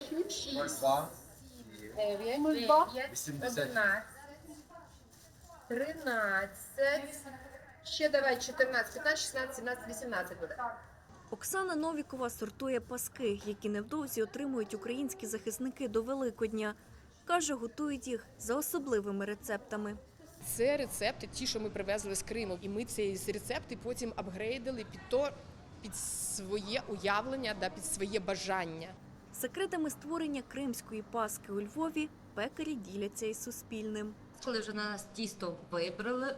02 9, 11, 13, ще давай 14, 15, 16, 17, 18 буде. Оксана Новікова сортує паски, які невдовзі отримують українські захисники до Великодня. Каже, готують їх за особливими рецептами. Це рецепти, ті, що ми привезли з Криму, і ми ці рецепти потім апгрейдили під то під своє уявлення, да під своє бажання. Секретами створення кримської паски у Львові пекарі діляться із Суспільним. Коли вже на нас тісто вибрали,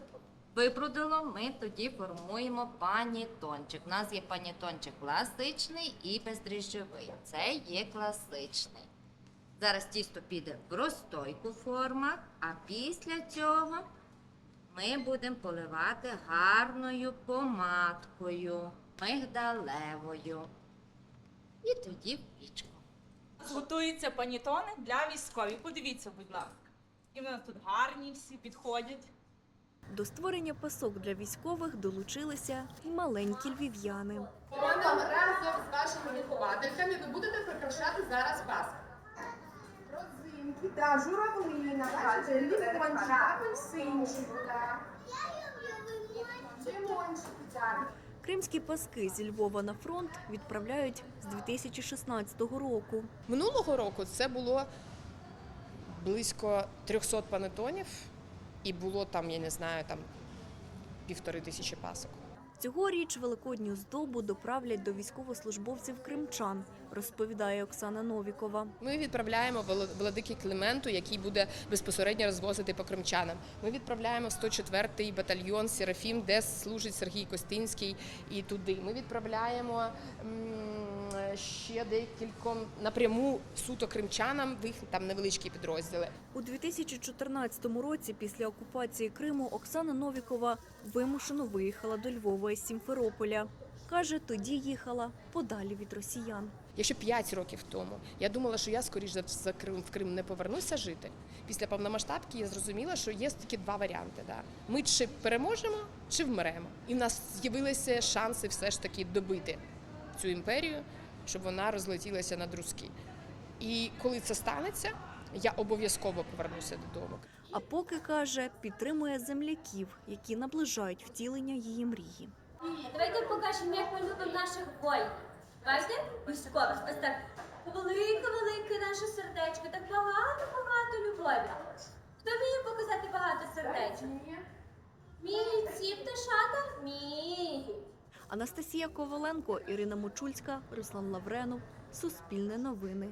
вибрудило, ми тоді формуємо панітончик. У нас є панітончик класичний і бездріжджовий. Це є класичний. Зараз тісто піде в розстойку формах, а після цього ми будемо поливати гарною помадкою, мигдалевою. І тоді в пічку. Готуються панітони для військових. Подивіться, будь ласка. І в нас тут гарні всі підходять. До створення пасок для військових долучилися і маленькі львів'яни. Разом разом з вашими виховательками ви будете прикрашати зараз Пасху. Родзинки, да, журавлина, бачите, лимончик, апельсинчик, да. Лимончик, да. Кримські паски зі Львова на фронт відправляють з 2016 року. Минулого року це було близько 300 панетонів, і було там, я не знаю, там півтори тисячі пасок. Цьогоріч великодню здобу доправлять до військовослужбовців кримчан, розповідає Оксана Новікова. Ми відправляємо владики Клименту, який буде безпосередньо розвозити по кримчанам. Ми відправляємо 104-й батальйон Серафім, де служить Сергій Костинський, і туди. Ми відправляємо ще декільком напряму суто кримчанам. В їх там невеличкі підрозділи. У 2014 році, після окупації Криму, Оксана Новікова вимушено виїхала до Львова із Сімферополя. Каже, тоді їхала подалі від росіян. Якщо 5 років тому я думала, що я скоріш за за Крим в Крим не повернуся жити. Після повномасштабки я зрозуміла, що є тільки два варіанти. Да. Ми чи переможемо, чи вмремо. І в нас з'явилися шанси все ж таки добити цю імперію, щоб вона розлетілася на друзки. І коли це станеться, я обов'язково повернуся додому. А поки каже, підтримує земляків, які наближають втілення її мрії. Давайте покажемо, як ми любимо наших воїнів. Бачите? Військових. Ось так велике-велике наше сердечко, так багато-багато любові. Хто вміє показати багато сердечок? Вміють ці пташата? Вміють. Анастасія Коваленко, Ірина Мочульська, Руслан Лавренов. Суспільне новини.